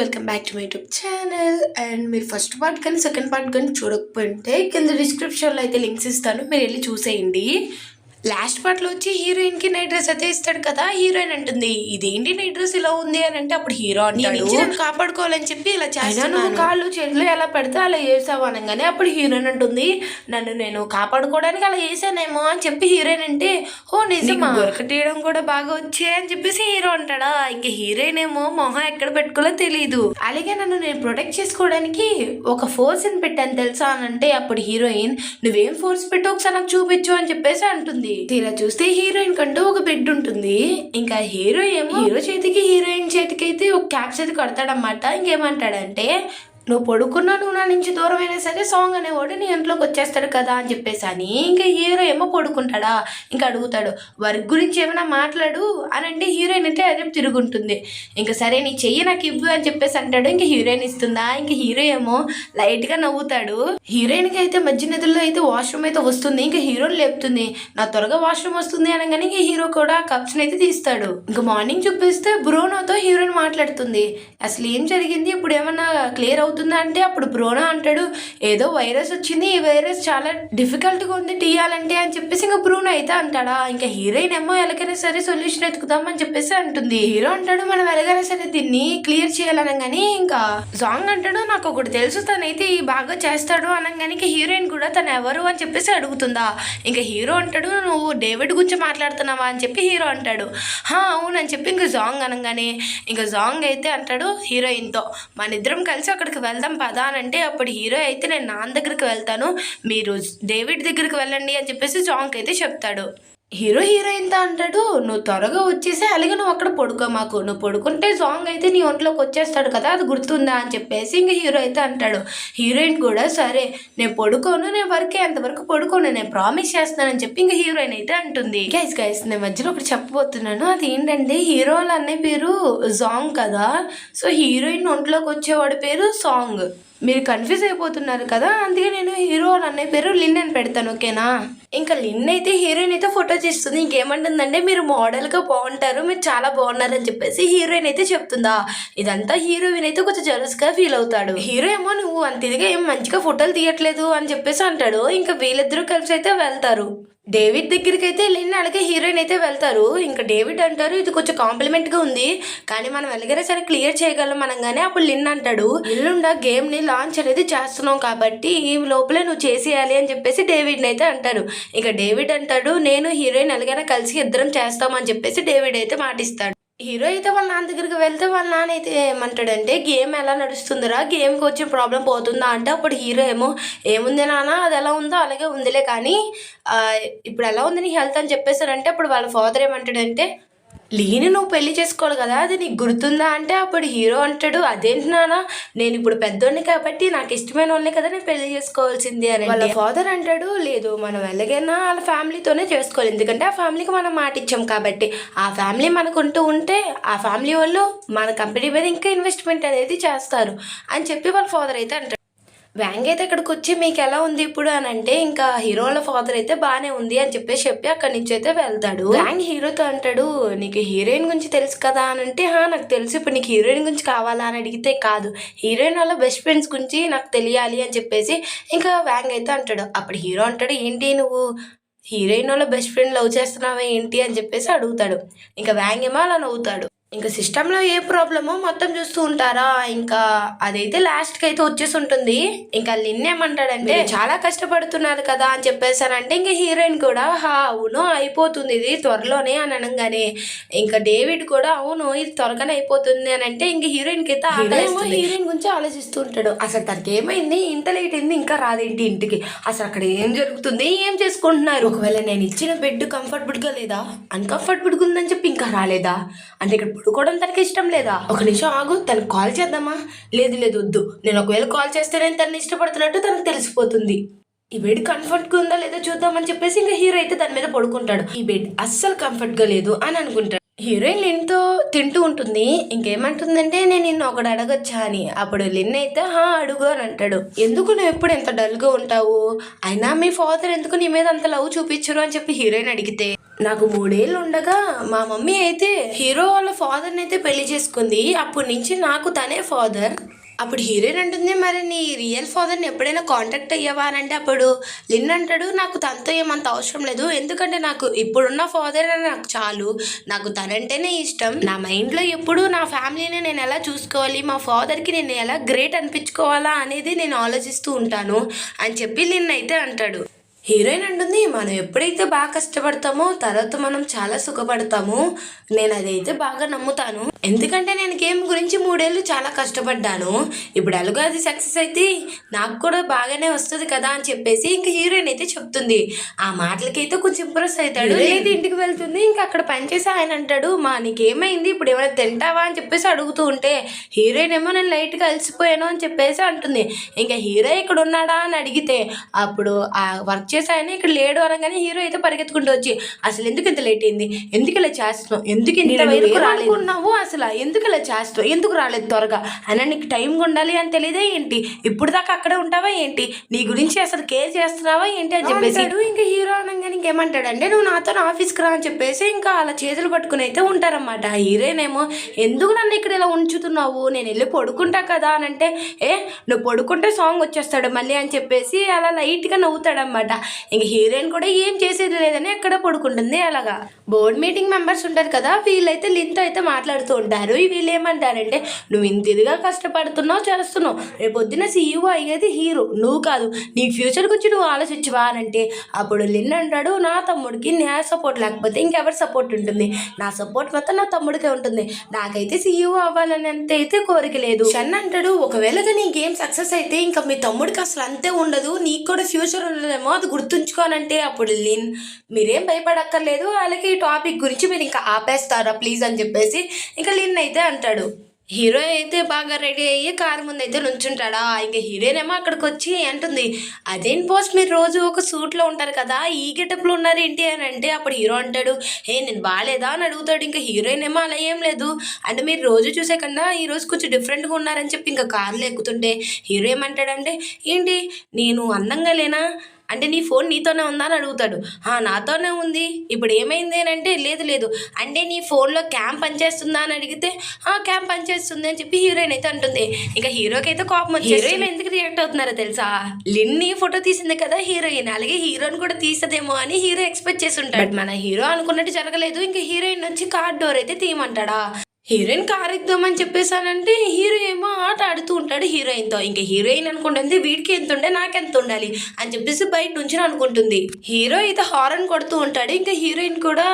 Welcome back to my YouTube channel and మీరు first part కానీ second part కానీ చూడకపోతే కింద డిస్క్రిప్షన్లో అయితే లింక్స్ ఇస్తాను. మీరు వెళ్ళి చూసేయండి. లాస్ట్ పార్ట్లో వచ్చి హీరోయిన్కి నైట్ డ్రెస్ అయితే ఇస్తాడు కదా హీరోయిన్ అంటుంది. ఇదేంటి నైట్ డ్రెస్ ఇలా ఉంది? అని అంటే అప్పుడు హీరో అంటాడు. కాపాడుకోవాలని చెప్పి ఇలా చేస్తాను నువ్వు కాళ్ళు చేతులు ఎలా పెడితే అలా చేసావు అనగానే అప్పుడు హీరోయిన్ అంటుంది. నన్ను నేను కాపాడుకోవడానికి అలా చేశానేమో అని చెప్పి హీరోయిన్ అంటే ఓ నిజమా? దొరకటేయడం కూడా బాగా వచ్చే అని చెప్పేసి హీరో అంటాడా. ఇంకా హీరోయిన్ ఏమో మొహం ఎక్కడ పెట్టుకోలో తెలియదు అలాగే నన్ను నేను ప్రొటెక్ట్ చేసుకోవడానికి ఒక ఫోర్స్ అని పెట్టాను తెలుసా అని అంటే అప్పుడు హీరోయిన్ నువ్వేం ఫోర్స్ పెట్టు ఒకసారి నాకు చూపించు అని చెప్పేసి అంటుంది. తీరా చూస్తే హీరోయిన్ కంటూ ఒక బెడ్ ఉంటుంది. ఇంకా హీరో ఏమో హీరో చేతికి హీరోయిన్ చేతికి అయితే ఒక క్యాప్స్ అయితే కడతాడనమాట ఇంకేమంటాడంటే నువ్వు పడుకున్నా నువ్వు నా నుంచి దూరం సరే సాంగ్ అనేవాడు నీ ఇంట్లోకి వచ్చేస్తాడు కదా అని చెప్పేసి అని ఇంకా హీరో ఏమో పడుకుంటాడా? ఇంకా అడుగుతాడు వర్క్ గురించి ఏమైనా మాట్లాడు అని అంటే హీరోయిన్ అయితే అదే తిరుగుంటుంది. ఇంకా సరే నీ చెయ్యి నాకు ఇవ్వు అని చెప్పేసి అంటాడు ఇంకా హీరోయిన్ ఇస్తుందా? ఇంకా హీరో ఏమో లైట్గా నవ్వుతాడు. హీరోయిన్కి అయితే మధ్య నదుల్లో అయితే వాష్రూమ్ అయితే వస్తుంది ఇంకా హీరోని లేపుతుంది. నా త్వరగా వాష్రూమ్ వస్తుంది అనగానే ఇంకా హీరో కూడా కప్స్ని అయితే తీస్తాడు. ఇంకా మార్నింగ్ చూపిస్తే బ్రోనోతో హీరోయిన్ మాట్లాడుతుంది. అసలు ఏం జరిగింది? ఇప్పుడు ఏమన్నా క్లియర్ అవుతుంది అంటే అప్పుడు బ్రోనో అంటాడు ఏదో వైరస్ వచ్చింది ఈ వైరస్ చాలా డిఫికల్ట్గా ఉంది తీయాలంటే అని చెప్పేసి ఇంకా బ్రోనా అయితే అంటాడా ఇంకా హీరోయిన్ ఏమో ఎలాగైనా సరే సొల్యూషన్ ఎత్తుకుదాం అని చెప్పేసి అంటుంది. హీరో అంటాడు మనం ఎలాగైనా సరే దీన్ని క్లియర్ చేయాలనగానే ఇంకా సాంగ్ అంటాడు నాకు ఒకటి తెలుసు తనైతే ఈ బాగా చేస్తాడు అనగానే ఇంకా హీరోయిన్ కూడా తను ఎవరు అని చెప్పేసి అడుగుతుందా. ఇంకా హీరో అంటాడు నువ్వు డేవిడ్ గురించి మాట్లాడుతున్నావా అని చెప్పి హీరో అంటాడు హా అవునని చెప్పి ఇంకా సాంగ్ అనగానే ఇంకా సాంగ్ అయితే అంటాడు హీరోయిన్తో. మన ఇద్దరం కలిసి అక్కడికి వెళ్దాం పదా అని అంటే అప్పుడు హీరో అయితే నేను నాన్న దగ్గరికి వెళ్తాను మీరు డేవిడ్ దగ్గరికి వెళ్ళండి అని చెప్పేసి జాంక్ అయితే చెప్తాడు. హీరో హీరోయిన్తో అంటాడు నువ్వు త్వరగా వచ్చేసి అలాగే నువ్వు అక్కడ పడుకో మాకు. నువ్వు పడుకుంటే సాంగ్ అయితే నీ ఒంట్లోకి వచ్చేస్తాడు కదా అది గుర్తుందా? అని చెప్పేసి ఇంక హీరో అయితే అంటాడు హీరోయిన్ కూడా సరే నేను పడుకోను నేను వరకే అంతవరకు పడుకోను నేను ప్రామిస్ చేస్తున్నానని చెప్పి ఇంక హీరోయిన్ అయితే అంటుంది. గైస్ గైస్ నేను మధ్యలో ఒకటి చెప్పబోతున్నాను. అది ఏంటంటే హీరోలు అనే పేరు సాంగ్ కదా. సో హీరోయిన్ ఒంట్లోకి వచ్చేవాడి పేరు సాంగ్ మీరు కన్ఫ్యూజ్ అయిపోతున్నారు కదా అందుకే నేను హీరో వాళ్ళ అన్నయ్య పేరు లిన్ అని పెడతాను ఓకేనా? ఇంకా లిన్ అయితే హీరోయిన్ అయితే ఫోటో తీస్తుంది ఇంకేమంటుందంటే మీరు మోడల్గా బాగుంటారు మీరు చాలా బాగున్నారు అని చెప్పేసి హీరోయిన్ అయితే చెప్తుందా? ఇదంతా హీరోయిన్ అయితే కొంచెం జలస్గా ఫీల్ అవుతాడు. హీరో ఏమో నువ్వు అంత ఇదిగా ఏం మంచిగా ఫోటోలు తీయట్లేదు అని చెప్పేసి అంటాడు ఇంకా వీళ్ళిద్దరూ కలిసి అయితే వెళ్తారు. డేవిడ్ దగ్గరికి అయితే లిన్ అలాగే హీరోయిన్ అయితే వెళ్తారు. ఇంకా డేవిడ్ అంటారు ఇది కొంచెం కాంప్లిమెంట్గా ఉంది. కానీ మనం ఎలాగైనా సరే క్లియర్ చేయగలం మనం కానీ అప్పుడు లిన్ అంటాడు. ఎల్లుండ గేమ్ని లాంచ్ అనేది చేస్తున్నాం కాబట్టి ఈ లోపలే నువ్వు చేసేయాలి అని చెప్పేసి డేవిడ్ని అయితే అంటారు. ఇంకా డేవిడ్ అంటాడు నేను హీరోయిన్ ఎలాగైనా కలిసి ఇద్దరం చేస్తామని చెప్పేసి డేవిడ్ అయితే మాటిస్తాడు. హీరో అయితే వాళ్ళ నాన్న దగ్గరికి వెళ్తే వాళ్ళ నాన్న అయితే ఏమంటాడంటే గేమ్ ఎలా నడుస్తుందిరా? గేమ్కి వచ్చే ప్రాబ్లం పోతుందా? అంటే అప్పుడు హీరో ఏమో ఏముంది నాన్న? అది ఎలా ఉందో అలాగే ఉందిలే కానీ ఇప్పుడు ఎలా ఉంది నీ హెల్త్? అని చెప్పేసారంటే అప్పుడు వాళ్ళ ఫాదర్ ఏమంటాడంటే లీని నువ్వు పెళ్ళి చేసుకోవాలి కదా అది నీకు గుర్తుందా అంటే అప్పుడు హీరో అంటాడు అదేంటి నాన్న నేను ఇప్పుడు పెద్దోడిని కాబట్టి నాకు ఇష్టమైన వాళ్ళని కదా నేను పెళ్ళి చేసుకోవాల్సింది అని వాళ్ళ ఫాదర్ అంటాడు లేదు మనం ఎలాగైనా వాళ్ళ ఫ్యామిలీతోనే చేసుకోవాలి. ఎందుకంటే ఆ ఫ్యామిలీకి మనం మాట ఇచ్చాం కాబట్టి. ఆ ఫ్యామిలీ మనకుంటూ ఉంటే ఆ ఫ్యామిలీ వాళ్ళు మన కంపెనీ మీద ఇంకా ఇన్వెస్ట్మెంట్ అనేది చేస్తారు అని చెప్పి వాళ్ళ ఫాదర్ అయితే అంటాడు. వ్యాంగ్ అయితే ఇక్కడికి వచ్చి మీకు ఎలా ఉంది ఇప్పుడు? అని అంటే ఇంకా హీరోల ఫాదర్ అయితే బాగానే ఉంది అని చెప్పేసి చెప్పి అక్కడి నుంచి అయితే వెళ్తాడు. వ్యాంగ్ హీరోతో అంటాడు నీకు హీరోయిన్ గురించి తెలుసు కదా? అని అంటే "హా, నాకు తెలుసు. ఇప్పుడు నీకు హీరోయిన్ గురించి కావాలా? అని అడిగితే కాదు. హీరోయిన్ వాళ్ళ బెస్ట్ ఫ్రెండ్స్ గురించి నాకు తెలియాలి అని చెప్పేసి ఇంకా వ్యాంగ్ అయితే అంటాడు. అప్పుడు హీరో అంటాడు ఏంటి నువ్వు? హీరోయిన్ వాళ్ళ బెస్ట్ ఫ్రెండ్ లవ్ చేస్తున్నావా ఏంటి? అని చెప్పేసి అడుగుతాడు. ఇంకా వ్యాంగ్ ఏమో అలా నవ్వుతాడు. ఇంకా సిస్టంలో ఏ ప్రాబ్లమో మొత్తం చూస్తూ ఉంటారా? ఇంకా అదైతే లాస్ట్కి అయితే వచ్చేసి ఉంటుంది ఇంకా లిన్ ఏమంటాడంటే చాలా కష్టపడుతున్నారు కదా అని చెప్పేసానంటే ఇంకా హీరోయిన్ కూడా హా అవును అయిపోతుంది ఇది త్వరలోనే అని అనగానే ఇంకా డేవిడ్ కూడా అవును ఇది త్వరగానే అయిపోతుంది అని అంటే ఇంకా హీరోయిన్కి అయితే. హీరోయిన్ గురించి ఆలోచిస్తూ ఉంటాడు. అసలు తనకి ఏమైంది ఇంత లేట్ అయింది ఇంకా రాదేంటి ఇంటికి? అసలు అక్కడ ఏం జరుగుతుంది? ఏం చేసుకుంటున్నారు? ఒకవేళ నేను ఇచ్చిన బెడ్ కంఫర్టబుల్గా లేదా? అన్కంఫర్టబుల్గా ఉందని చెప్పి ఇంకా రాలేదా? అంటే ఇక్కడ పడుకోవడం తనకి ఇష్టం లేదా? ఒక నిమిషం ఆగు తనకు కాల్ చేద్దామా? లేదు లేదు వద్దు. నేను ఒకవేళ కాల్ చేస్తే నేను తనని ఇష్టపడుతున్నట్టు తనకు తెలిసిపోతుంది. ఈ బెడ్ కంఫర్ట్గా ఉందా లేదో చూద్దామని చెప్పేసి ఇంకా హీరో అయితే దాని మీద పడుకుంటాడు. ఈ బెడ్ అస్సలు కంఫర్ట్గా లేదు అని అనుకుంటాడు. హీరోయిన్ లిన్తో తింటూ ఉంటుంది. ఇంకేమంటుందంటే నేను నిన్ను ఒకటి అడగొచ్చా అని. అప్పుడు లిన్ అయితే హా అడుగు అని అంటాడు. ఎందుకు నువ్వు ఎప్పుడు ఎంత డల్గా ఉంటావు? అయినా మీ ఫాదర్ ఎందుకు నీ మీద అంత లవ్ చూపించరు? అని చెప్పి హీరోయిన్ అడిగితే నాకు మూడేళ్ళు ఉండగా మా మమ్మీ అయితే హీరో వాళ్ళ ఫాదర్ని అయితే పెళ్ళి చేసుకుంది. అప్పటి నుంచి నాకు తనే ఫాదర్. అప్పుడు హీరోయిన్ అంటుంది మరి నీ రియల్ ఫాదర్ని ఎప్పుడైనా కాంటాక్ట్ అయ్యావా అని అంటే అప్పుడు? లిన్ అంటాడు నాకు తనతో ఏమంత అవసరం లేదు. ఎందుకంటే నాకు ఇప్పుడున్న ఫాదర్ అని నాకు చాలు. నాకు తనంటేనే ఇష్టం. నా మైండ్లో ఎప్పుడు నా ఫ్యామిలీని నేను ఎలా చూసుకోవాలి? మా ఫాదర్కి నేను ఎలా గ్రేట్ అనిపించుకోవాలా? అనేది నేను ఆలోచిస్తూ ఉంటాను అని చెప్పి లిన్ అయితే అంటాడు. హీరోయిన్ అంటుంది మనం ఎప్పుడైతే బాగా కష్టపడతామో తర్వాత మనం చాలా సుఖపడతాము నేను అదైతే బాగా నమ్ముతాను. ఎందుకంటే నేను గేమ్ గురించి మూడేళ్ళు చాలా కష్టపడ్డాను. ఇప్పుడు ఎలాగో అది సక్సెస్ అయితే నాకు కూడా బాగానే వస్తుంది కదా అని చెప్పేసి ఇంకా హీరోయిన్ అయితే చెప్తుంది. ఆ మాటలకైతే కొంచెం ఇంప్రెస్ అవుతాడు. అయితే ఇంటికి వెళ్తుంది. ఇంకా అక్కడ పనిచేసి ఆయన అంటాడు మా నీకేమైంది? ఇప్పుడు ఏమైనా తింటావా? అని చెప్పేసి అడుగుతూ ఉంటే హీరోయిన్ ఏమో నేను లైట్గా అలసిపోయాను అని చెప్పేసి అంటుంది. ఇంకా హీరో ఇక్కడ ఉన్నాడా అని అడిగితే అప్పుడు ఆ వర్క్ చేసే ఆయన ఇక్కడ లేడు అనగానే హీరో అయితే పరిగెత్తుకుంటూ వచ్చి అసలు ఎందుకు ఇంత లేట్ అయింది? ఎందుకు ఇలా చేస్తున్నావు? ఎందుకు ఇంత వరకు రానుకున్నావు అసలు? ఎందుకు ఇలా చేస్తావు ఎందుకు రాలేదు త్వరగా? అయినా నీకు టైం ఉండాలి అని తెలియదే ఏంటి? ఇప్పుడు దాకా అక్కడే ఉంటావా ఏంటి? నీ గురించి అసలు కేర్ చేస్తున్నావా ఏంటి? అని చెప్పేసి ఇంకా హీరో అనగానే ఇంకేమంటాడంటే నువ్వు నాతో ఆఫీస్కి రా అని చెప్పేసి ఇంకా అలా చేతులు పట్టుకుని అయితే ఉంటారన్నమాట. హీరోయిన్ ఏమో ఎందుకు నన్ను ఇక్కడ ఇలా ఉంచుతున్నావు? నేను వెళ్ళి పడుకుంటా కదా అని అంటే ఏ నువ్వు పడుకుంటే సాంగ్ వచ్చేస్తాడు మళ్ళీ అని చెప్పేసి అలా లైట్గా నవ్వుతాడనమాట ఇంక హీరోయిన్ కూడా ఏం చేసేది లేదని అక్కడ పడుకుంటుంది అలాగా. బోర్డ్ మీటింగ్ మెంబర్స్ ఉంటారు కదా వీళ్ళైతే లింతో అయితే మాట్లాడుతూ ఉంటారు. వీళ్ళు ఏమంటారంటే నువ్వు ఇంతిదిగా కష్టపడుతున్నావు చేస్తున్నావు. రేపు పొద్దున సీఈఓ అయ్యేది హీరో నువ్వు కాదు నీ ఫ్యూచర్ గురించి నువ్వు ఆలోచించవా? అని అంటే అప్పుడు లిన్ అంటాడు నా తమ్ముడికి నా సపోర్ట్ లేకపోతే ఇంకెవరి సపోర్ట్ ఉంటుంది? నా సపోర్ట్ మొత్తం నా తమ్ముడికే ఉంటుంది. నాకైతే సీఈఓ అవ్వాలని అంత అయితే కోరిక లేదు. షన్ అంటాడు ఒకవేళ నీ గేమ్ సక్సెస్ అయితే ఇంకా మీ తమ్ముడికి అసలు అంతే ఉండదు. నీకు కూడా ఫ్యూచర్ ఉండదేమో అది గుర్తుంచుకోవాలంటే అప్పుడు లీన్ మీరేం భయపడక్కర్లేదు. వాళ్ళకి ఈ టాపిక్ గురించి మీరు ఇంకా ఆపేస్తారా ప్లీజ్ అని చెప్పేసి ఇంకా లీన్ అయితే అంటాడు. హీరో అయితే బాగా రెడీ అయ్యి కారు ముందు అయితే నుంచుంటాడా? ఇంకా హీరోయిన్ ఏమో అక్కడికి వచ్చి అంటుంది అదేం పోస్ట్ మీరు రోజు ఒక సూట్లో ఉంటారు కదా ఈ గెటప్లో ఉన్నారు ఏంటి? అని అంటే అప్పుడు హీరో అంటాడు ఏ నేను బాగాలేదా అని అడుగుతాడు. ఇంకా హీరోయిన్ ఏమో అలా ఏం లేదు. అంటే మీరు రోజు చూసే కన్నా ఈరోజు కొంచెం డిఫరెంట్గా ఉన్నారని చెప్పి ఇంకా కార్లో ఎక్కుతుంటే హీరో ఏమంటాడంటే ఏంటి నేను అందంగా లేనా? అంటే నీ ఫోన్ నీతోనే ఉందా అని అడుగుతాడు. "ఆ, నాతోనే ఉంది. ఇప్పుడు ఏమైంది అని అంటే లేదు లేదు. అంటే నీ ఫోన్లో క్యామ్ పనిచేస్తుందా అని అడిగితే ఆ క్యామ్ పనిచేస్తుంది అని చెప్పి హీరోయిన్ అయితే అంటుంది. ఇంకా హీరోకి అయితే కోపం వచ్చి హీరోయిన్ ఎందుకు రియాక్ట్ అవుతున్నారో తెలుసా? లిన్ని ఫోటో తీసింది కదా హీరోయిన్. అలాగే హీరోని కూడా తీసదేమో అని హీరో ఎక్స్పెక్ట్ చేసి ఉంటాడు. మన హీరో అనుకున్నట్టు జరగలేదు. ఇంకా హీరోయిన్ వచ్చి కార్ డోర్ అయితే తీయమంటాడా? హీరోయిన్ కార్ ఎక్కుదామని చెప్పేసానంటే హీరో ఏమో ఆట ఆడుతూ ఉంటాడు హీరోయిన్తో. ఇంకా హీరోయిన్ అనుకుంటుంది వీడికి ఎంత ఉండే నాకెంత ఉండాలి అని చెప్పేసి బయట నుంచి అనుకుంటుంది. హీరో అయితే హారన్ కొడుతూ ఉంటాడు ఇంకా హీరోయిన్ కూడా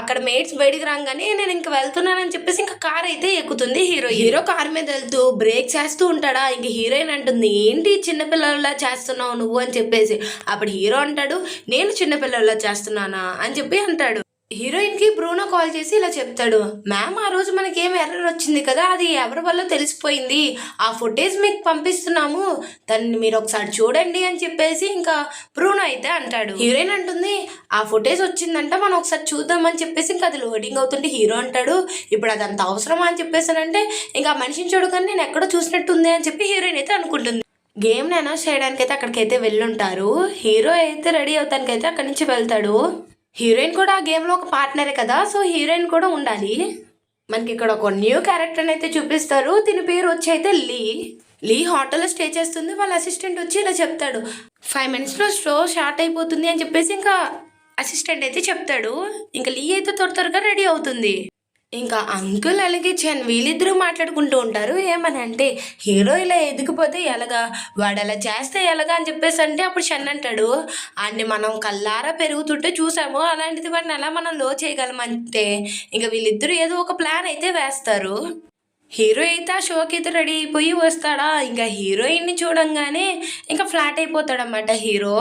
అక్కడ మేట్స్ బయటికి రాగానే నేను ఇంకా వెళ్తున్నానని చెప్పేసి ఇంకా కార్ అయితే ఎక్కుతుంది హీరో. హీరో కార్ మీద వెళ్తూ బ్రేక్ చేస్తూ ఉంటాడా? ఇంక హీరోయిన్ అంటుంది ఏంటి చిన్నపిల్లలా చేస్తున్నావు నువ్వు? అని చెప్పేసి. అప్పుడు హీరో అంటాడు నేను చిన్నపిల్లలా చేస్తున్నానా? అని చెప్పి అంటాడు. హీరోయిన్కి బ్రూనో కాల్ చేసి ఇలా చెప్తాడు మ్యామ్ ఆ రోజు మనకి ఏం ఎర్రర్ వచ్చింది కదా అది ఎవరి వల్ల తెలిసిపోయింది? ఆ ఫుటేజ్ మీకు పంపిస్తున్నాము దాన్ని మీరు ఒకసారి చూడండి అని చెప్పేసి ఇంకా బ్రూనో అయితే అంటాడు. హీరోయిన్ అంటుంది ఆ ఫుటేజ్ వచ్చిందంట మనం ఒకసారి చూద్దామని చెప్పేసి ఇంకా అది లోడింగ్ అవుతుంటే హీరో అంటాడు ఇప్పుడు అది అంత అవసరమా అని చెప్పేసానంటే ఇంకా ఆ మనిషిని చూడగానే నేను ఎక్కడో చూసినట్టుంది అని చెప్పి హీరోయిన్ అయితే అనుకుంటుంది. గేమ్ని అనౌన్స్ చేయడానికైతే అక్కడికైతే వెళ్ళుంటారు. హీరో అయితే రెడీ అవుతానికైతే అక్కడి నుంచి వెళ్తాడు. హీరోయిన్ కూడా ఆ గేమ్లో ఒక పార్ట్నరే కదా సో హీరోయిన్ కూడా ఉండాలి. మనకి ఇక్కడ ఒక న్యూ క్యారెక్టర్ని అయితే చూపిస్తారు. దీని పేరు వచ్చి అయితే లీ. లీ హోటల్లో స్టే చేస్తుంది. వాళ్ళ అసిస్టెంట్ వచ్చి ఇలా చెప్తాడు. ఫైవ్ మినిట్స్లో షో స్టార్ట్ అయిపోతుంది అని చెప్పేసి ఇంకా అసిస్టెంట్ అయితే చెప్తాడు. ఇంకా లీ అయితే త్వర త్వరగా రెడీ అవుతుంది. ఇంకా అంకుల్ అలాగే చెన్ వీళ్ళిద్దరూ మాట్లాడుకుంటూ ఉంటారు. ఏమని అంటే హీరో ఇలా ఎదిగిపోతే ఎలాగా? వాడు అలా చేస్తే ఎలాగా? అని చెప్పేసి అంటే అప్పుడు షన్ అంటాడు అన్ని మనం కల్లారా పెరుగుతుంటే చూసాము. అలాంటిది వాడిని ఎలా మనం లో చేయగలమంటే ఇంకా వీళ్ళిద్దరూ ఏదో ఒక ప్లాన్ అయితే వేస్తారు. హీరో అయితే ఆ షోకి అయితే రెడీ అయిపోయి వస్తాడా? ఇంకా హీరోయిన్ని చూడంగానే ఇంకా ఫ్లాట్ అయిపోతాడనమాట హీరో.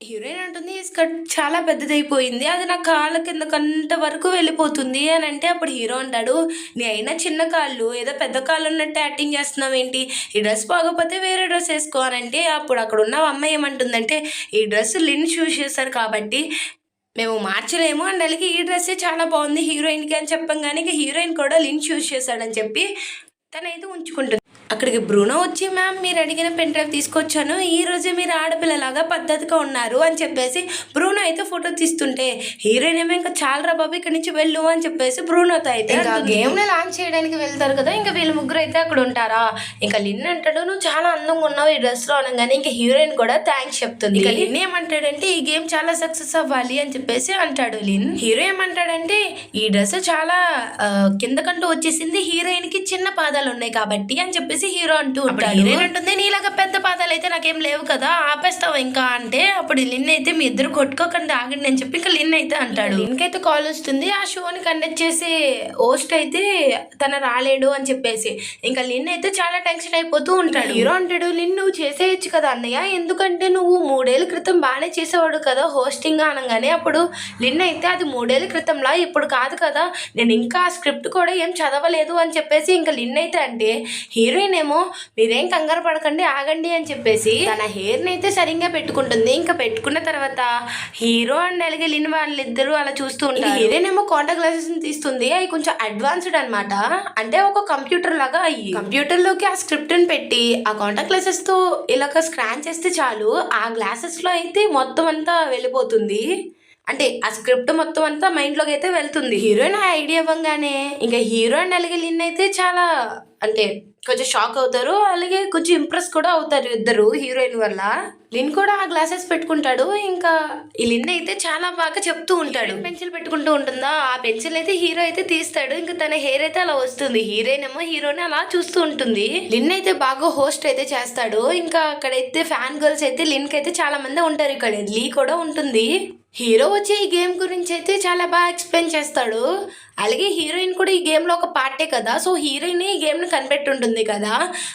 హీరోయిన్ అంటుంది ఈ స్కర్ట్ చాలా పెద్దదైపోయింది. అది నా కాళ్ళ కింద కంట వరకు వెళ్ళిపోతుంది. అని అంటే అప్పుడు హీరో అంటాడు నీ అయినా చిన్న కాళ్ళు ఏదో పెద్ద కాళ్ళు ఉన్నట్టు యాక్టింగ్ చేస్తున్నావు ఏంటి ఈ డ్రెస్ బాగోపోతే వేరే డ్రెస్ వేసుకో. అని అంటే అప్పుడు అక్కడ ఉన్న అమ్మాయి ఏమంటుందంటే ఈ డ్రెస్ లిన్ చూస్ చేశారు కాబట్టి మేము మార్చలేము. అండ్ అలాగే ఈ డ్రెస్సే చాలా బాగుంది హీరోయిన్కి అని చెప్పంగానే ఇక హీరోయిన్ కూడా లిన్ చూస్ చేశాడని చెప్పి తనైతే ఉంచుకుంటుంది. అక్కడికి బ్రూనో వచ్చి మ్యామ్ మీరు అడిగిన పెన్ డ్రైవ్ తీసుకొచ్చాను. ఈ రోజే మీరు ఆడపిల్లలాగా పద్ధతిగా ఉన్నారు అని చెప్పేసి బ్రూనో అయితే ఫోటో తీస్తుంటే హీరోయిన్ ఏమో ఇంకా చాలరా బాబు ఇక్కడి నుంచి వెళ్ళు అని చెప్పేసి బ్రూనోతో అయితే ఇంకా గేమ్ని లాంచ్ చేయడానికి వెళ్తారు కదా ఇంకా వీళ్ళు ముగ్గురు అయితే అక్కడ ఉంటారా? ఇంకా లిన్ అంటాడు నువ్వు చాలా అందంగా ఉన్నావు ఈ డ్రెస్లో అనగానే ఇంకా హీరోయిన్ కూడా థ్యాంక్స్ చెప్తుంది. ఇంకా లిన్ ఏమంటాడంటే ఈ గేమ్ చాలా సక్సెస్ అవ్వాలి అని చెప్పేసి అంటాడు లిన్. హీరో ఏమంటాడంటే ఈ డ్రెస్ చాలా కిందకంటూ వచ్చేసింది హీరోయిన్కి చిన్న పాదాలు ఉన్నాయి కాబట్టి అని చెప్పేసి హీరో అంటూ ఉంటాడు. హీరోయిన్ అంటుంది నీలాగా పెద్ద పాదాలు అయితే నాకేం లేవు కదా ఆపేస్తావు ఇంకా అంటే అప్పుడు లిన్ అయితే మీ ఇద్దరు కొట్టుకోకుండా ఆగండి అని చెప్పి ఇంకా లిన్ అయితే అంటాడు. లిన్ అయితే కాల్ వస్తుంది. ఆ షోని కండక్ట్ చేసే హోస్ట్ అయితే తన రాలేడు అని చెప్పేసి ఇంకా లిన్ అయితే చాలా టెన్షన్ అయిపోతూ ఉంటాడు. హీరో అంటాడు లిన్ నువ్వు చేసేయచ్చు కదా అన్నయ్య ఎందుకంటే నువ్వు మూడేళ్ళ క్రితం బాగానే చేసేవాడు కదా హోస్టింగ్ అనగానే అప్పుడు లిన్ అయితే అది మూడేళ్ళ క్రితంలా ఇప్పుడు కాదు కదా నేను ఇంకా ఆ స్క్రిప్ట్ కూడా ఏం చదవలేదు అని చెప్పేసి ఇంకా లిన్ అయితే అంటే హీరోయిన్ ఏమో మీరేం కంగారు పడకండి ఆగండి అని చెప్పేసి తన హెయిర్ని అయితే సరిగ్గా పెట్టుకుంటుంది. ఇంకా పెట్టుకున్న తర్వాత హీరో అండ్ అలాగే వాళ్ళిద్దరూ అలా చూస్తూ ఉంటారు. హీరోయిన్ ఏమో కాంటాక్ట్ గ్లాసెస్ తీస్తుంది. అవి కొంచెం అడ్వాన్స్డ్ అన్నమాట. అంటే ఒక కంప్యూటర్ లాగా అయ్యి. కంప్యూటర్లోకి ఆ స్క్రిప్ట్ని పెట్టి ఆ కాంటాక్ట్ గ్లాసెస్తో ఇలాగ స్క్రాన్ చేస్తే చాలు ఆ గ్లాసెస్లో అయితే మొత్తం అంతా వెళ్ళిపోతుంది. అంటే ఆ స్క్రిప్ట్ మొత్తం అంతా మైండ్లోకి అయితే వెళ్తుంది. హీరోయిన్ ఆ ఐడియా ఇవ్వగానే ఇంకా హీరో అండ్ అలాగే లిన్ అయితే చాలా అంటే కొంచెం షాక్ అవుతారు. అలాగే కొంచెం ఇంప్రెస్ కూడా అవుతారు ఇద్దరు హీరోయిన్ వల్ల. లిన్ కూడా ఆ గ్లాసెస్ పెట్టుకుంటాడు. ఇంకా ఈ లిన్ అయితే చాలా బాగా చెప్తూ ఉంటాడు. పెన్సిల్ పెట్టుకుంటూ ఉంటుందా? ఆ పెన్సిల్ అయితే హీరో అయితే తీస్తాడు. ఇంకా తన హెయిర్ అయితే అలా వస్తుంది. హీరోయిన్ ఏమో హీరోని అలా చూస్తూ ఉంటుంది. లిన్ అయితే బాగా హోస్ట్ అయితే చేస్తాడు. ఇంకా అక్కడైతే ఫ్యాన్ గర్ల్స్ అయితే లిన్ అయితే చాలా మంది ఉంటారు. ఇక్కడ లీ కూడా ఉంటుంది. హీరో వచ్చి ఈ గేమ్ గురించి అయితే చాలా బాగా ఎక్స్ప్లెయిన్ చేస్తాడు. అలాగే హీరోయిన్ కూడా ఈ గేమ్లో ఒక పార్టే కదా సో హీరోయిన్ ఈ గేమ్ని కనిపెట్టి ఉంటుంది కదా.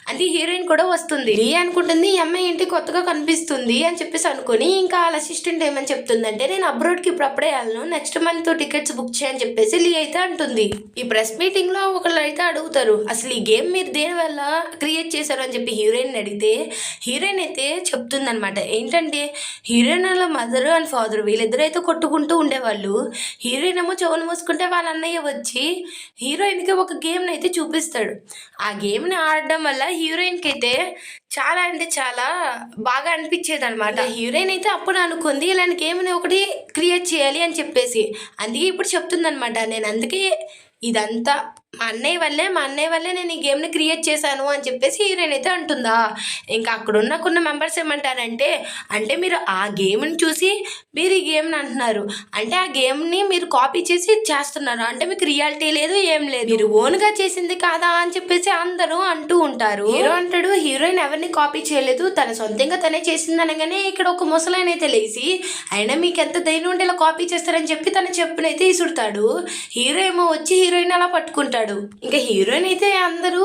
అంటే హీరోయిన్ కూడా వస్తుంది. లీ అనుకుంటుంది ఈ అమ్మాయి ఏంటి కొత్తగా కనిపిస్తుంది అని చెప్పేసి అనుకుని ఇంకా వాళ్ళ అసిస్టెంట్ ఏమని చెప్తుందంటే నేను అబ్రోడ్కి ఇప్పుడు అప్పుడే వెళ్ళను నెక్స్ట్ మంత్ టికెట్స్ బుక్ చేయని చెప్పేసి లీ అయితే అంటుంది. ఈ ప్రెస్ మీటింగ్లో ఒకళ్ళు అయితే అడుగుతారు అసలు ఈ గేమ్ మీరు దేని వల్ల క్రియేట్ చేశారు? అని చెప్పి హీరోయిన్ అడిగితే హీరోయిన్ అయితే చెప్తుందనమాట ఏంటంటే హీరోయిన్ వాళ్ళ మదర్ అండ్ ఫాదర్ వీళ్ళ అయితే కొట్టుకుంటూ ఉండేవాళ్ళు. హీరోయిన్ ఏమో చెవులు మూసుకుంటే వాళ్ళ అన్నయ్య వచ్చి హీరోయిన్కి ఒక గేమ్ని అయితే చూపిస్తాడు. ఆ గేమ్ని ఆడడం వల్ల హీరోయిన్కి అయితే చాలా అంటే చాలా బాగా అనిపించేది అనమాట హీరోయిన్ అయితే అప్పుడు అనుకుంది ఇలాంటి గేమ్ని ఒకటి క్రియేట్ చేయాలి అని చెప్పేసి. అందుకే ఇప్పుడు చెప్తుందనమాట నేను అందుకే ఇదంతా మా అన్నయ్య వల్లే మా అన్నయ్య వల్లే నేను ఈ గేమ్ని క్రియేట్ చేశాను అని చెప్పేసి హీరోయిన్ అయితే అంటుందా? ఇంకా అక్కడున్న కొన్ని మెంబర్స్ ఏమంటారంటే అంటే మీరు ఆ గేమ్ని చూసి మీరు ఈ గేమ్ని అంటున్నారు. అంటే ఆ గేమ్ని మీరు కాపీ చేసి చేస్తున్నారు. అంటే మీకు రియాలిటీ లేదు ఏం లేదు. మీరు ఓన్గా చేసింది కాదా అని చెప్పేసి అందరూ అంటూ ఉంటారు. హీరో అంటాడు హీరోయిన్ ఎవరిని కాపీ చేయలేదు. తన సొంతంగా తనే చేసింది అనగానే ఇక్కడ ఒక ముసలాయన అయితే లేచి అయినా మీకు ఎంత ధైర్యం ఉంటే ఇలా కాపీ చేస్తారని చెప్పి తన చెప్పునైతే ఇసుడతాడు హీరో ఏమో వచ్చి హీరోయిన్ అలా పట్టుకుంటాడు. ఇంకా హీరోయిన్ అయితే అందరూ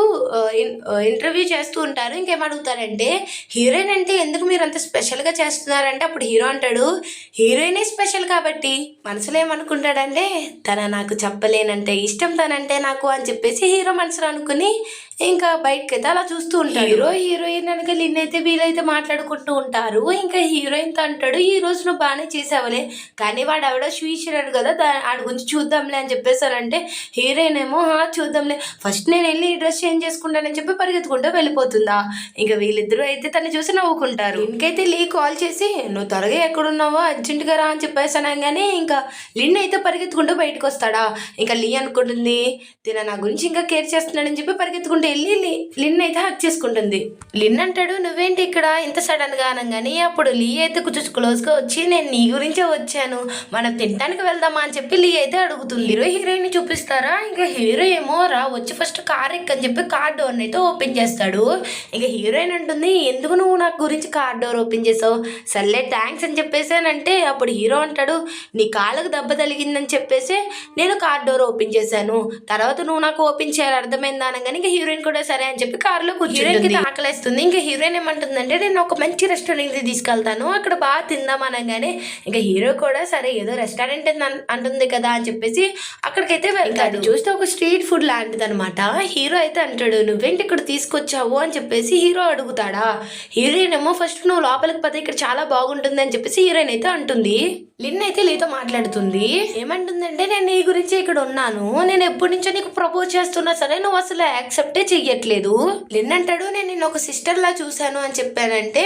ఇంటర్వ్యూ చేస్తూ ఉంటారు. ఇంకేం అడుగుతారంటే హీరోయిన్ అంటే ఎందుకు మీరు అంత స్పెషల్గా చేస్తున్నారంటే అప్పుడు హీరో అంటాడు హీరోయినే స్పెషల్ కాబట్టి మనసులో ఏమనుకుంటాడంటే తన నాకు చెప్పలేనంటే ఇష్టం తనంటే నాకు అని చెప్పేసి హీరో మనసులో అనుకుని ఇంకా బయటకి అయితే అలా చూస్తూ ఉంటాడు. హీరో హీరోయిన్ అనగా లిన్ అయితే వీలైతే మాట్లాడుకుంటూ ఉంటారు. ఇంకా హీరోయిన్తో అంటాడు ఈ రోజు నువ్వు బాగానే చేసావులే కానీ వాడు ఎవడో చూసినాడు కదా దా ఆడి గురించి చూద్దాంలే అని చెప్పేసారంటే హీరోయిన్ ఏమో "హా, చూద్దాంలే ఫస్ట్ నేను వెళ్ళి ఈ డ్రెస్ చేంజ్ చేసుకుంటానని చెప్పి పరిగెత్తుకుంటూ వెళ్ళిపోతుందా? ఇంకా వీళ్ళిద్దరూ అయితే తను చూసి నవ్వుకుంటారు. ఇంకైతే లీ కాల్ చేసి నువ్వు త్వరగా ఎక్కడున్నావో అర్జెంటుగా రా అని చెప్పేసి అనగానే ఇంకా లిన్ అయితే పరిగెత్తుకుంటూ బయటకు వస్తాడా ఇంకా లీ అనుకుంటుంది తిన నా గురించి ఇంకా కేర్ చేస్తున్నాడని చెప్పి పరిగెత్తుకుంటూ వెళ్ళి లిన్ అయితే హక్ చేసుకుంటుంది. లిన్ అంటాడు నువ్వేంటి ఇక్కడ ఇంత సడన్గా అనగానే? అప్పుడు లీ అయితే కొంచెం క్లోజ్గా వచ్చి నేను నీ గురించే వచ్చాను. మనం తినడానికి వెళ్దామా? అని చెప్పి లీ అయితే అడుగుతుంది. హీరో హీరోయిన్ చూపిస్తారా? ఇంకా హీరో ఏమో రా వచ్చి ఫస్ట్ కార్ ఎక్కని చెప్పి కార్ డోర్ అయితే ఓపెన్ చేస్తాడు. ఇంకా హీరోయిన్ అంటుంది ఎందుకు నువ్వు నాకు గురించి కార్ డోర్ ఓపెన్ చేసావు? సర్లే థ్యాంక్స్ అని చెప్పేసానంటే అప్పుడు హీరో అంటాడు నీ కాళ్ళకు దెబ్బ తగిలిందని చెప్పేసి నేను కార్ డోర్ ఓపెన్ చేశాను. తర్వాత నువ్వు నాకు ఓపెన్ చేయాలి అర్థమైందా? అనగానే ఇంకా హీరోయిన్ కూడా సరే అని చెప్పి కారులో కూర్చొని ఆకలేస్తుంది. ఇంకా హీరోయిన్ ఏమంటుందంటే నేను ఒక మంచి రెస్టారెంట్కి తీసుకెళ్తాను. అక్కడ బాగా తిందాం అనగానే ఇంకా హీరో కూడా సరే ఏదో రెస్టారెంట్ అంటుంది కదా అని చెప్పేసి అక్కడికైతే వెళ్తాడు. చూస్తే ఒక స్ట్రీట్ ఫుడ్ లాంటిది అనమాట హీరో అయితే అంటాడు నువ్వేంటి ఇక్కడ తీసుకొచ్చావు? అని చెప్పేసి హీరో అడుగుతాడా. హీరోయిన్ ఏమో ఫస్ట్ నువ్వు లోపలికి పోతే ఇక్కడ చాలా బాగుంటుంది అని చెప్పేసి హీరోయిన్ అయితే అంటుంది. లిన్ అయితే లీతో మాట్లాడుతుంది. ఏమంటుందంటే నేను నీ గురించి ఇక్కడ ఉన్నాను. నేను ఎప్పటి నుంచో నీకు ప్రపోజ్ చేస్తున్నా సరే నువ్వు అసలు యాక్సెప్టే చెయ్యట్లేదు. లిన్ అంటాడు నేను నిన్ను ఒక సిస్టర్ లా చూశాను అని చెప్పానంటే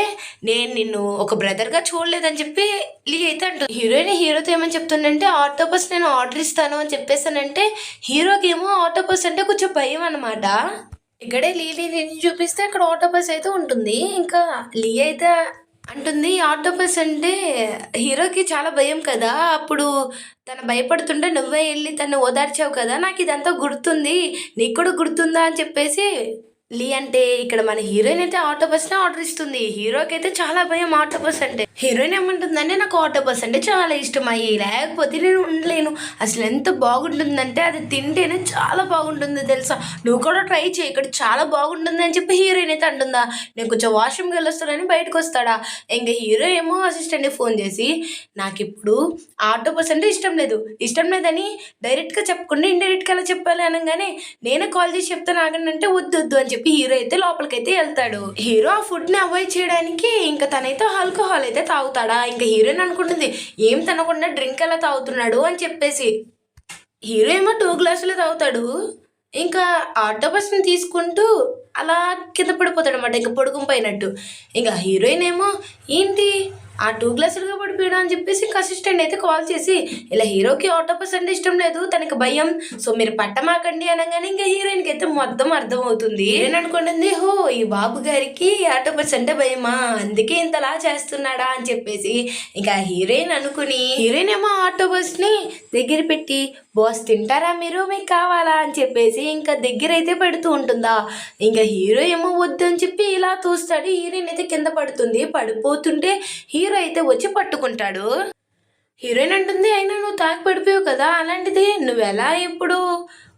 నేను నిన్ను ఒక బ్రదర్గా చూడలేదని చెప్పి లీ అయితే అంటుంది హీరోయిన్ హీరోతో ఏమని చెప్తుందంటే ఆటోపస్ నేను ఆర్డర్ ఇస్తాను అని చెప్పేసానంటే హీరోకి ఏమో ఆటోబస్ అంటే కొంచెం భయం అనమాట ఇక్కడే లీ లీని చూపిస్తే అక్కడ ఆటోబస్ అయితే ఉంటుంది. ఇంకా లీ అయితే అంటుంది ఆటోపస్ అంటే హీరోకి చాలా భయం కదా. అప్పుడు తను భయపడుతుంటే నువ్వే వెళ్ళి తను ఓదార్చావు కదా. నాకు ఇదంతా గుర్తుంది. నీకు కూడా గుర్తుందా? అని చెప్పేసి లీ అంటే ఇక్కడ మన హీరోయిన్ అయితే ఆటో బస్ నే ఆర్డర్ ఇస్తుంది. హీరోకి అయితే చాలా భయం ఆటోబస్ అంటే. హీరోయిన్ ఏమంటుందంటే నాకు ఆటోబస్ అంటే చాలా ఇష్టం అయ్యి లేకపోతే నేను ఉండలేను. అసలు ఎంత బాగుంటుందంటే అది తింటేనే చాలా బాగుంటుంది తెలుసా? నువ్వు కూడా ట్రై చేయి. ఇక్కడ చాలా బాగుంటుంది అని చెప్పి హీరోయిన్ అయితే అంటుందా? నేను కొంచెం వాష్రూమ్కి వెళ్ళొస్తానని బయటకు వస్తాడా? ఇంకా హీరో ఏమో అసిస్టెంట్కి ఫోన్ చేసి నాకు ఇప్పుడు ఆటోబస్ అంటే ఇష్టం లేదు. ఇష్టం లేదని డైరెక్ట్గా చెప్పకుండా ఇండైరెక్ట్గా అలా చెప్పాలి అనగానే నేనే కాల్ చేసి చెప్తాను ఆగండి అంటే వద్దు వద్దు అని చెప్పి హీరో అయితే లోపలికైతే వెళ్తాడు. హీరో ఆ ఫుడ్ని అవాయిడ్ చేయడానికి ఇంకా తనైతే ఆల్కహాల్ అయితే తాగుతాడా? ఇంకా హీరోయిన్ అనుకుంటుంది ఏం తినకుండా డ్రింక్ ఎలా తాగుతున్నాడు? అని చెప్పేసి. హీరో ఏమో టూ గ్లాసులు తాగుతాడు. ఇంకా ఆటోబస్ని తీసుకుంటూ అలా కింద పడిపోతాడు అనమాట ఇంకా పొడుగుం పోయినట్టు ఇంకా హీరోయిన్ ఏమో ఏంటి? ఆ టూ గ్లాసులుగా పడిపోయాడు అని చెప్పేసి ఇంకా అసిస్టెంట్ అయితే కాల్ చేసి ఇలా హీరోకి ఆటోబస్ అంటే ఇష్టం లేదు తనకి భయం. సో మీరు పట్టమాకండి అనగానే ఇంకా హీరోయిన్కి అయితే మొత్తం అర్థమవుతుంది. నేను అనుకుంటుంది హో ఈ బాబు గారికి ఆటోబస్ అంటే భయమా? అందుకే ఇంతలా చేస్తున్నాడా? అని చెప్పేసి ఇంకా హీరోయిన్ అనుకుని హీరోయిన్ ఏమో ఆటోబస్ని దగ్గర పెట్టి బాస్ తింటారా మీరు? మీకు కావాలా? అని చెప్పేసి ఇంకా దగ్గర అయితే పెడుతూ ఉంటుందా. ఇంకా హీరో ఏమో వద్దు అని చెప్పి ఇలా చూస్తాడు హీరోయిన్ అయితే కింద పడుతుంది. పడిపోతుంటే హీరో అయితే వచ్చి పట్టుకుంటాడు? హీరోయిన్ అంటుంది అయినా నువ్వు తాకి పడిపోయావు కదా అలాంటిది నువ్వు ఎలా ఇప్పుడు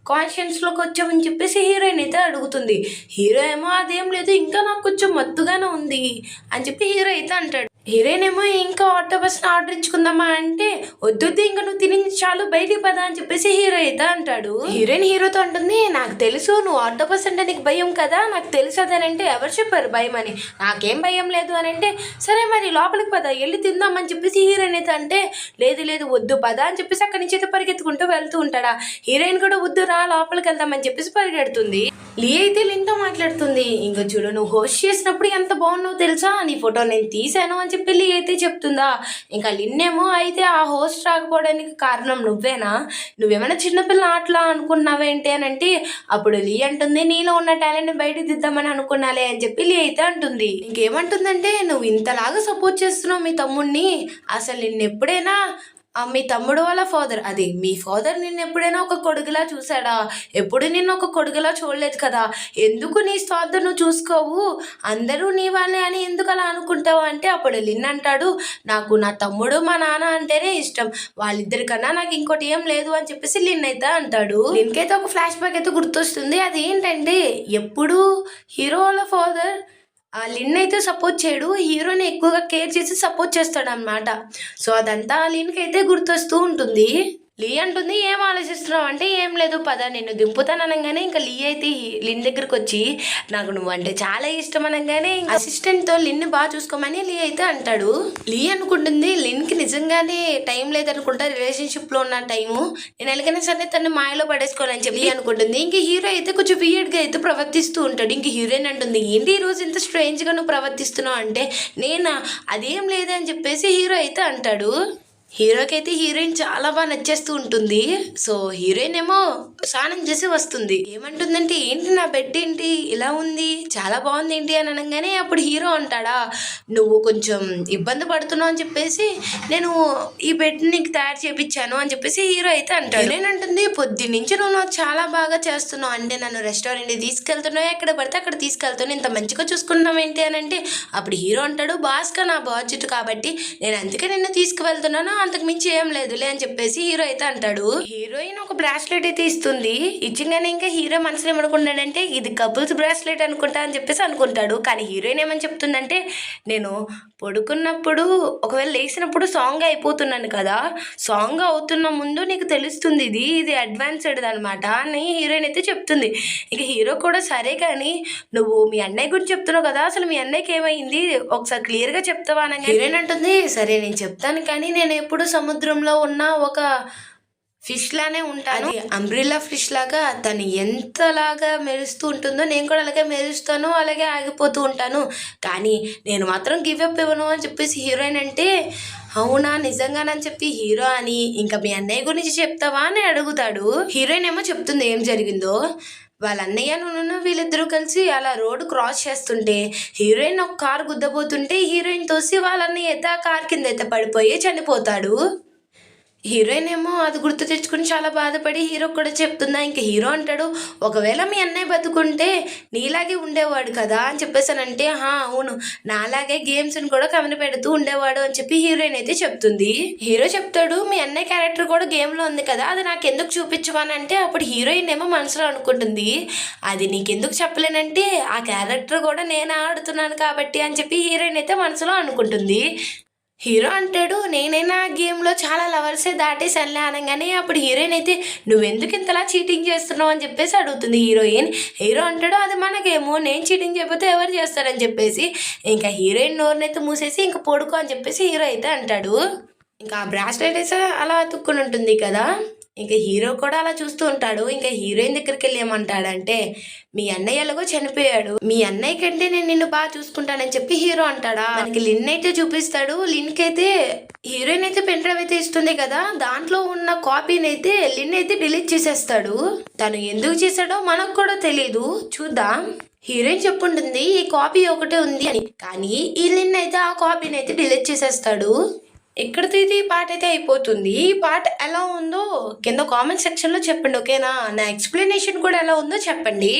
కాన్షియన్స్లోకి వచ్చావని చెప్పేసి హీరోయిన్ అయితే అడుగుతుంది. హీరో ఏమో అదేం లేదు ఇంకా నాకు కొంచెం మత్తుగానే ఉంది అని చెప్పి హీరో అయితే అంటాడు. హీరోయిన్ ఏమో ఇంకా ఆటోబస్ని ఆర్డర్ ఇచ్చుకుందామా అంటే వద్దొద్దు ఇంకా నువ్వు తిని చాలు బయటికి పదా అని చెప్పేసి హీరో అయితే అంటాడు. హీరోయిన్ హీరోతో అంటుంది నాకు తెలుసు నువ్వు ఆటోబస్ అంటే నీకు భయం కదా నాకు తెలుసు అదేనంటే ఎవరు చెప్పారు భయం అని? నాకేం భయం లేదు అని అంటే సరే మరి లోపలికి పదా వెళ్ళి తిందామని చెప్పేసి హీరోయిన్ అయితే అంటే లేదు లేదు వద్దు పదా అని చెప్పేసి అక్కడి నుంచి అయితే పరిగెత్తుకుంటూ వెళ్తూ ఉంటాడా. హీరోయిన్ కూడా వద్దు రా లోపలికి వెళ్దామని చెప్పేసి పరిగెడుతుంది. లీ అయితే లిన్తో మాట్లాడుతుంది. ఇంకా చూడు నువ్వు హోస్ట్ చేసినప్పుడు ఎంత బాగున్నావు తెలుసా? నీ ఫోటో నేను తీసాను అని చెప్పి లీ అయితే చెప్తుందా? ఇంకా లిన్నేమో అయితే ఆ హోస్ట్ రాకపోవడానికి కారణం నువ్వేనా? నువ్వేమైనా చిన్నపిల్ల ఆటలా అనుకున్నావేంటి అని అంటే అప్పుడు లీ అంటుంది నీలో ఉన్న టాలెంట్ బయట దిద్దామని అనుకున్నాలే అని చెప్పి లీ అయితే అంటుంది. ఇంకేమంటుందంటే నువ్వు ఇంతలాగా సపోర్ట్ చేస్తున్నావు మీ తమ్ముడిని అసలు నిన్నెప్పుడైనా మీ తమ్ముడు వాళ్ళ ఫాదర్. అది మీ ఫాదర్ నిన్ను ఎప్పుడైనా ఒక కొడుకులా చూసాడా ఎప్పుడు నిన్ను ఒక కొడుకులా చూడలేదు కదా? ఎందుకు నీ స్వార్థం నువ్వు చూసుకోవు? అందరూ నీ వాళ్ళే అని ఎందుకు అలా అనుకుంటావు అంటే అప్పుడు లిన్ అంటాడు నాకు నా తమ్ముడు మా నాన్న అంటేనే ఇష్టం. వాళ్ళిద్దరికన్నా నాకు ఇంకోటి ఏం లేదు అని చెప్పేసి లిన్ అయితే అంటాడు. లిన్కి ఒక ఫ్లాష్ బ్యాక్ అయితే గుర్తొస్తుంది. అది ఏంటంటే ఎప్పుడు హీరో వాళ్ళ ఫాదర్ లిన్ అయితే సపోర్ట్ చేయడు. హీరోని ఎక్కువగా కేర్ చేసి సపోర్ట్ చేస్తాడు అనమాట సో అదంతా లిన్కి అయితే గుర్తొస్తూ ఉంటుంది. లీ అంటుంది ఏం ఆలోచిస్తున్నావు? అంటే ఏం లేదు పద నేను దింపుతాను అనగానే ఇంకా లీ అయితే లిన్ దగ్గరకు వచ్చి నాకు నువ్వు అంటే చాలా ఇష్టం అనగానే అసిస్టెంట్తో లిన్ బాగా చూసుకోమని లీ అయితే అంటాడు. లీ అనుకుంటుంది లిన్కి నిజంగానే టైం లేదనుకుంటా రిలేషన్షిప్లో ఉన్న టైము. నేను ఎలాగైనా సరే తను మాయలో పడేసుకోవాలని చెప్పి లీ అనుకుంటుంది. ఇంక హీరో అయితే కొంచెం వియర్డ్గా అయితే ప్రవర్తిస్తూ ఉంటాడు. ఇంక హీరోయిన్ అంటుంది ఏంటి ఈ రోజు ఇంత స్ట్రేంజ్గా నువ్వు ప్రవర్తిస్తున్నావు? అంటే నేనా? అదేం లేదని అని చెప్పేసి హీరో అయితే అంటాడు. హీరోకి అయితే హీరోయిన్ చాలా బాగా నచ్చేస్తూ ఉంటుంది. సో హీరోయిన్ ఏమో స్నానం చేసి వస్తుంది. ఏమంటుందంటే ఏంటి నా బెడ్ ఏంటి? ఇలా ఉంది. చాలా బాగుంది ఏంటి? అని అనగానే అప్పుడు హీరో అంటాడా నువ్వు కొంచెం ఇబ్బంది పడుతున్నావు అని చెప్పేసి నేను ఈ బెడ్ నీకు తయారు చేపించాను అని చెప్పేసి హీరో అయితే అంటాడు. హీరోయిన్ అంటుంది పొద్దు నుంచి నువ్వు నాకు చాలా బాగా చేస్తున్నావు. అంటే నన్ను రెస్టారెంట్కి తీసుకెళ్తున్నావు. ఎక్కడ పడితే అక్కడ తీసుకెళ్తాను ఇంత మంచిగా చూసుకుంటున్నావు ఏంటి? అని అంటే అప్పుడు హీరో అంటాడు బాస్గా నా బాధ్యత కాబట్టి నేను అందుకే నిన్ను తీసుకువెళ్తున్నాను. అంతకు మించి ఏం లేదులే అని చెప్పేసి హీరో అయితే అంటాడు. హీరోయిన్ ఒక బ్రాస్లెట్ అయితే ఇస్తుంది. ఇచ్చింగానే ఇంకా హీరో మనసులో ఏమనుకుంటాడంటే ఇది కపుల్స్ బ్రాస్లెట్ అనుకుంటా అని చెప్పేసి అనుకుంటాడు. కానీ హీరోయిన్ ఏమని చెప్తుందంటే నేను పడుకున్నప్పుడు ఒకవేళ లేచినప్పుడు సాంగ్ అయిపోతున్నాను కదా. సాంగ్ అవుతున్న ముందు నీకు తెలుస్తుంది ఇది ఇది అడ్వాన్స్డ్ అనమాట అని హీరోయిన్ అయితే చెప్తుంది. ఇక హీరో కూడా సరే కానీ నువ్వు మీ అన్నయ్య గురించి చెప్తున్నావు కదా అసలు మీ అన్నయ్యకి ఏమైంది? ఒకసారి క్లియర్గా చెప్తావా అని హీరోయిన్ అంటుంది సరే నేను చెప్తాను కానీ నేను ఎప్పుడు సముద్రంలో ఉన్న ఒక ఫిష్ లానే ఉంటాను. అంబ్రిల్లా ఫిష్ లాగా తను ఎంతలాగా మెరుస్తూ ఉంటుందో నేను కూడా అలాగే మెరుస్తాను అలాగే ఆగిపోతూ ఉంటాను. కానీ నేను మాత్రం గివ్ అప్ ఇవ్వను అని చెప్పేసి హీరోయిన్ అంటే అవునా నిజంగానని చెప్పి హీరో అని ఇంకా మీ అన్నయ్య గురించి చెప్తావా? అని అడుగుతాడు. హీరోయిన్ ఏమో చెప్తుంది ఏం జరిగిందో. వాళ్ళ అన్నయ్య వీళ్ళిద్దరూ కలిసి అలా రోడ్డు క్రాస్ చేస్తుంటే హీరోయిన్ ఒక కారు గుద్దబోతుంటే హీరోయిన్ తోసి వాళ్ళ అన్నయ్య అయితే ఆ కార్ కింద అయితే పడిపోయి చనిపోతాడు. హీరోయిన్ ఏమో అది గుర్తు తెచ్చుకుని చాలా బాధపడి హీరో కూడా చెప్తుందా ఇంకా హీరో అంటాడు ఒకవేళ మీ అన్నయ్య బతుకుంటే నీలాగే ఉండేవాడు కదా అని చెప్పేసానంటే హా అవును నాలాగే గేమ్స్ని కూడా కమని పెడుతూ ఉండేవాడు అని చెప్పి హీరోయిన్ అయితే చెప్తుంది. హీరో చెప్తాడు మీ అన్నయ్య క్యారెక్టర్ కూడా గేమ్లో ఉంది కదా అది నాకు ఎందుకు చూపించమని అంటే అప్పుడు హీరోయిన్ ఏమో మనసులో అనుకుంటుంది అది నీకెందుకు చెప్పలేనంటే ఆ క్యారెక్టర్ కూడా నేను ఆడుతున్నాను కాబట్టి అని చెప్పి హీరోయిన్ అయితే మనసులో అనుకుంటుంది. హీరో అంటాడు నేనైనా ఆ గేమ్లో చాలా లవర్సే దాటేసానులే అనగానే అప్పుడు హీరోయిన్ అయితే నువ్వెందుకు ఇంతలా చీటింగ్ చేస్తున్నావు? అని చెప్పేసి అడుగుతుంది హీరోయిన్. హీరో అంటాడు అది మన గేము నేను చీటింగ్ చేయకపోతే ఎవరు చేస్తారని చెప్పేసి. ఇంకా హీరోయిన్ నోరునైతే మూసేసి ఇంకా పడుకో అని చెప్పేసి హీరో అయితే అంటాడు. ఇంకా ఆ బ్రాస్లెట్ అయితే అలా అతుక్కుని ఉంటుంది కదా. ఇంకా హీరో కూడా అలా చూస్తూ ఉంటాడు. ఇంకా హీరోయిన్ దగ్గరికి వెళ్ళి ఏమంటాడంటే మీ అన్నయ్య ఎలాగో చనిపోయాడు. మీ అన్నయ్య కంటే నేను నిన్ను బాగా చూసుకుంటానని చెప్పి హీరో అంటాడా? మనకి లిన్ అయితే చూపిస్తాడు. లిన్కి అయితే హీరోయిన్ అయితే పెన్ డ్రైవ్ అయితే ఇస్తుంది కదా? దాంట్లో ఉన్న కాపీని అయితే లిన్ అయితే డిలీట్ చేసేస్తాడు. తను ఎందుకు చేశాడో మనకు కూడా తెలియదు చూద్దాం. హీరోయిన్ చెప్పుంటుంది ఈ కాపీ ఒకటే ఉంది అని. కానీ ఈ లిన్ అయితే ఆ కాపీని అయితే డిలీట్ చేసేస్తాడు. ఇక్కడితో ఇది ఈ పాట అయితే అయిపోతుంది. ఈ పాట ఎలా ఉందో కింద కామెంట్ సెక్షన్లో చెప్పండి ఓకేనా? నా ఎక్స్ప్లెనేషన్ కూడా ఎలా ఉందో చెప్పండి.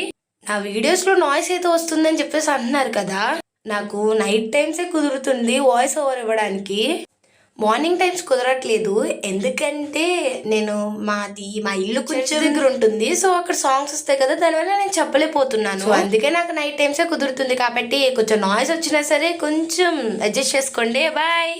నా వీడియోస్లో నాయిస్ అయితే వస్తుందని చెప్పేసి అంటున్నారు కదా. నాకు నైట్ టైమ్సే కుదురుతుంది వాయిస్ ఓవర్ ఇవ్వడానికి. మార్నింగ్ టైమ్స్ కుదరట్లేదు. ఎందుకంటే నేను మాది మా ఇల్లు కొంచెం దగ్గర ఉంటుంది. సో అక్కడ సాంగ్స్ వస్తాయి కదా దానివల్ల నేను చెప్పలేకపోతున్నాను. అందుకే నాకు నైట్ టైమ్సే కుదురుతుంది కాబట్టి కొంచెం నాయిస్ వచ్చినా సరే కొంచెం అడ్జస్ట్ చేసుకోండి. బాయ్!